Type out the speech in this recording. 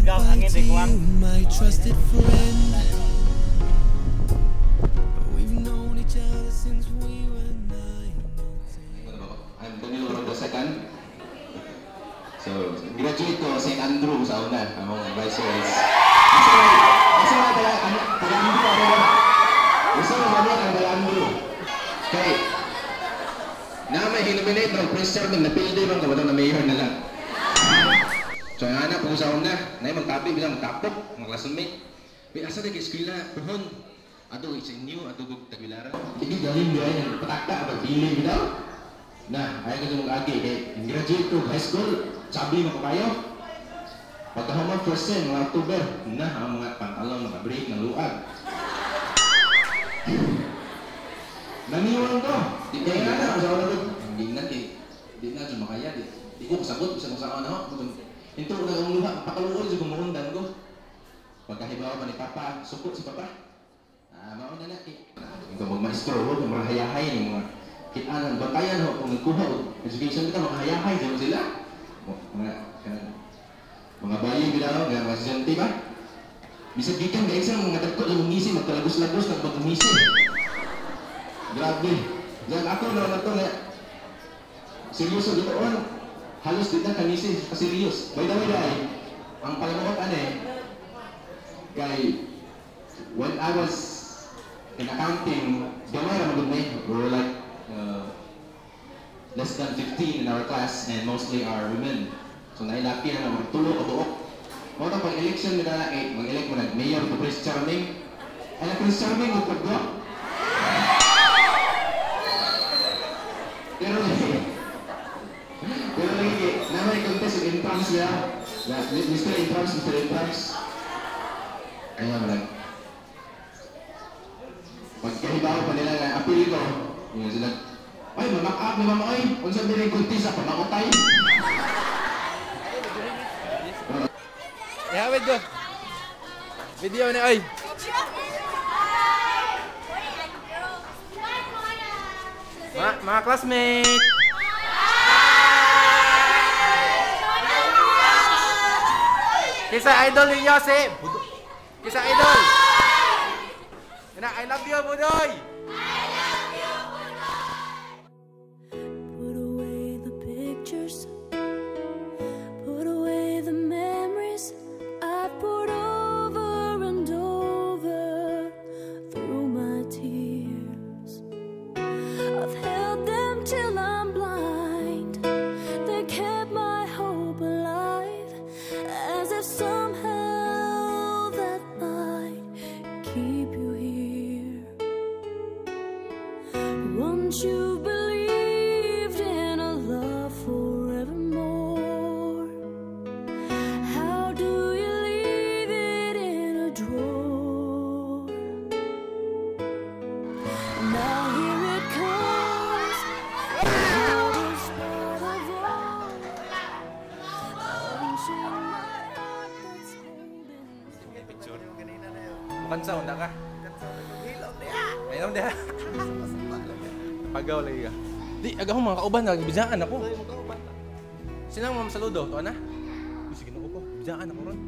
Gagaw hangin di kuwang. my trusted friend. We've known each other since we were nine. I'm Danilo Rodo II. So, graduate ko St. Andrew sa una, among advisors. Kasi, kasi nga taga, Andrew ako? Gusto mo ba ang taga Andrew? Kay, na may hinominate ng Prince Charming na pilde bang kabatang na mayor na lang. So, yung anak, kung sa una, na yung magtabi, bilang magtapok, mga classmate. May asa na kay eskwela, pohon. Ato, it's new, ato kong tagwilaran. Hindi galing dia yang petakta, pagpili bitaw. Nah, ayaw ko mag-agi kay graduate ko high school, sabi mo ko kayo. Pagkahama first sem, mga October, na ang mga pantalon, mga break ng luag. Naniwan ko. Di kaya nga na, sa wala ko. Hindi na, di, di na, sumakaya, di. Di ko kasabot, kung saan ako. Ito, nang luha, pakaluon, sa kumuundan ko. Pagkahibawa pa ni Papa, support si Papa. Ah, mao na na. Ikaw magmaestro, huwag yung mga hayahay ng mga kitaan ng batayan nagkuha og education kita mga hayahay dyan sila bayi bilang nga mga estudyante ba bisag gikan ga isa mga dagko lang ngisi magkalagos-lagos nag magumisi grabe Diyan ako na na to nga seryoso halos dito kanisi serious by the way dai ang palamuot ane kay when I was in accounting, gamay ra magud. We were like uh, less than 15 in our class and mostly are women. So nailaki na mga tulo ka buok. Mo ta pag election nila na eh, mag-elect mo nag mayor to Prince Charming. Ay Prince Charming paggo. Pero lagi na may contest ng entrance niya. Na Mr. Entrance, Mr. Entrance. Kaya mo lang. Pagkahibaw pa nila nga apil ko, yun sila, ay, ay, kung pamakutay. Ihawid ko. Video ni ay. Mga classmate. Kisa idol ni Yose. Budo- Kisa idol. Ina, I love you, Budoy. Once you believed in a love forevermore, how do you leave it in a drawer? Now here it comes, the hardest part of all. Unchain my heart that's holding. Mukhang sound na ka. Ayaw niya. Pagaw lagi ka. Di, agahong mga kauban na, bijaan ako. Sinang ma'am saludo, to? Uy, sige na ko po, bijaan ako ron.